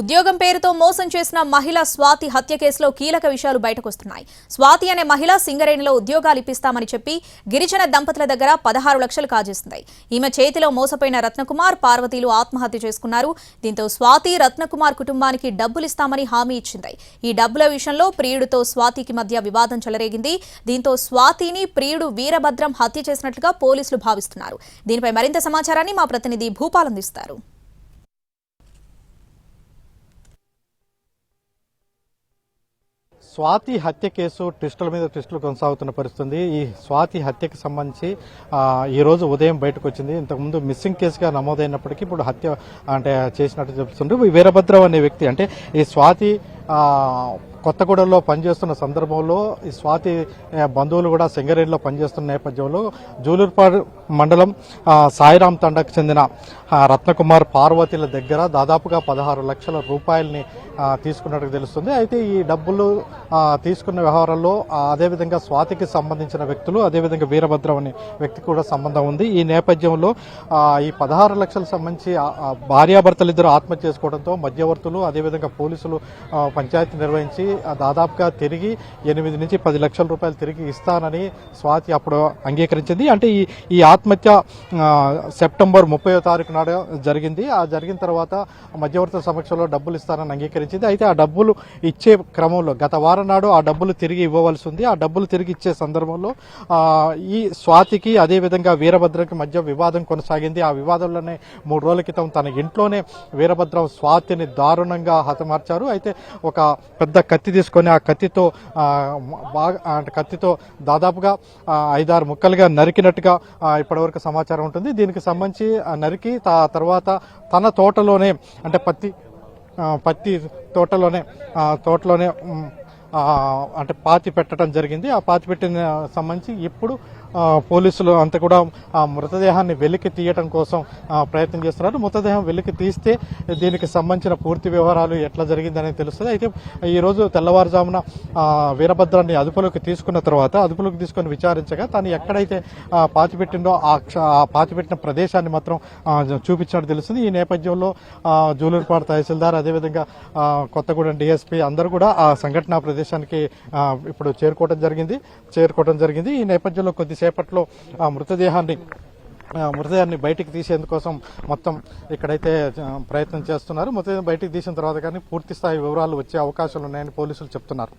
ఉద్యోగం పేరుతో మోసం చేసిన మహిళ స్వాతి హత్య కేసులో కీలక విషయాలు బయటకొస్తున్నాయి. స్వాతి అనే మహిళ సింగరేణిలో ఉద్యోగాలు ఇప్పిస్తామని చెప్పి గిరిజన దంపతుల దగ్గర పదహారు లక్షలు కాజేసింది. ఈమె చేతిలో మోసపోయిన రత్నకుమార్ పార్వతీలు ఆత్మహత్య చేసుకున్నారు. దీంతో స్వాతి రత్నకుమార్ కుటుంబానికి డబ్బులు ఇస్తామని హామీ ఇచ్చింది. ఈ డబ్బుల విషయంలో ప్రియుడితో స్వాతికి మధ్య వివాదం చెలరేగింది. దీంతో స్వాతిని ప్రియుడు వీరభద్రం హత్య చేసినట్లుగా పోలీసులు భావిస్తున్నారు. దీనిపై మరింత సమాచారాన్ని మా ప్రతినిధి భూపాల్ అందిస్తారు. స్వాతి హత్య కేసు ట్విస్టుల మీద ట్విస్టులు కొనసాగుతున్న పరిస్థితుంది. ఈ స్వాతి హత్యకు సంబంధించి ఈరోజు ఈ రోజు ఉదయం బయటకు వచ్చింది ఇంతకుముందు మిస్సింగ్ కేసుగా నమోదైనప్పటికీ ఇప్పుడు హత్య అంటే చేసినట్టు చెప్తుండ్రు వీరభద్రం అనే వ్యక్తి అంటే ఈ స్వాతి కొత్తగూడెంలో పనిచేస్తున్న సందర్భంలో ఈ స్వాతి బంధువులు కూడా సింగరేణిలో పనిచేస్తున్న నేపథ్యంలో జూలూరుపాడు మండలం సాయిరాం తండకు చెందిన రత్నకుమార్ పార్వతీల దగ్గర దాదాపుగా పదహారు లక్షల రూపాయలని తీసుకున్నట్టు తెలుస్తుంది. అయితే ఈ డబ్బులు తీసుకున్న వ్యవహారంలో అదేవిధంగా స్వాతికి సంబంధించిన వ్యక్తులు అదేవిధంగా వీరభద్రం అనే వ్యక్తి కూడా సంబంధం ఉంది. ఈ నేపథ్యంలో ఈ పదహారు లక్షలకు సంబంధించి భార్యాభర్తలిద్దరూ భార్యాభర్తలు ఇద్దరు ఆత్మహత్య చేసుకోవడంతో మధ్యవర్తులు అదేవిధంగా పోలీసులు పంచాయతీ నిర్వహించి దాదాపుగా తిరిగి ఎనిమిది నుంచి పది లక్షల రూపాయలు తిరిగి ఇస్తానని స్వాతి అప్పుడు అంగీకరించింది. అంటే ఈ ఈ ఆత్మహత్య సెప్టెంబర్ ముప్పై తారీఖు నాడు జరిగింది. ఆ జరిగిన తర్వాత మధ్యవర్తుల సమక్షంలో డబ్బులు ఇస్తానని అంగీకరించింది. అయితే ఆ డబ్బులు ఇచ్చే క్రమంలో గత వారం నాడు ఆ డబ్బులు తిరిగి ఇవ్వవలసి ఉంది. ఆ డబ్బులు తిరిగి ఇచ్చే సందర్భంలో ఈ స్వాతికి అదేవిధంగా వీరభద్రకి మధ్య వివాదం కొనసాగింది. ఆ వివాదంలోనే మూడు రోజుల క్రితం తన ఇంట్లోనే వీరభద్రం స్వాతిని దారుణంగా హతమార్చారు. అయితే ఒక పెద్ద కత్తి కత్తి తీసుకొని ఆ కత్తితో బాగా అంటే కత్తితో దాదాపుగా ఐదారు ముక్కలుగా నరికినట్టుగా ఇప్పటివరకు సమాచారం ఉంటుంది. దీనికి సంబంధించి ఆ నరికి ఆ తర్వాత తన తోటలోనే అంటే పత్తి పత్తి తోటలోనే తోటలోనే అంటే పాతి పెట్టడం జరిగింది. ఆ పాతి పెట్టిన సంబంధించి ఇప్పుడు పోలీసులు అంతా కూడా ఆ మృతదేహాన్ని వెలికి తీయటం కోసం ప్రయత్నం చేస్తున్నారు. మృతదేహం వెలికి తీస్తే దీనికి సంబంధించిన పూర్తి వివరాలు ఎట్లా జరిగిందనేది తెలుస్తుంది. అయితే ఈరోజు తెల్లవారుజామున వీరభద్రాన్ని అదుపులోకి తీసుకున్న తర్వాత అదుపులోకి తీసుకొని విచారించగా తను ఎక్కడైతే ఆ, పాతి పెట్టిందో ఆ క్ష- ఆ పాతి పెట్టిన ప్రదేశాన్ని మాత్రం చూపించినట్టు తెలుస్తుంది. ఈ నేపథ్యంలో జూలూరుపాడు తహసీల్దార్ అదేవిధంగా కొత్తగూడెం డిఎస్పీ అందరూ కూడా ఆ సంఘటనా ప్రదేశానికి ఇప్పుడు చేరుకోవడం జరిగింది. చేరుకోవడం జరిగింది. ఈ నేపథ్యంలో కొద్దిసేపట్లో ఆ మృతదేహాన్ని మృతదేహాన్ని బయటికి తీసేందుకోసం మొత్తం ఇక్కడైతే ప్రయత్నం చేస్తున్నారు. మృతదేహం బయటికి తీసిన తర్వాత కానీ పూర్తి స్థాయి వివరాలు వచ్చే అవకాశాలు ఉన్నాయని పోలీసులు చెప్తున్నారు.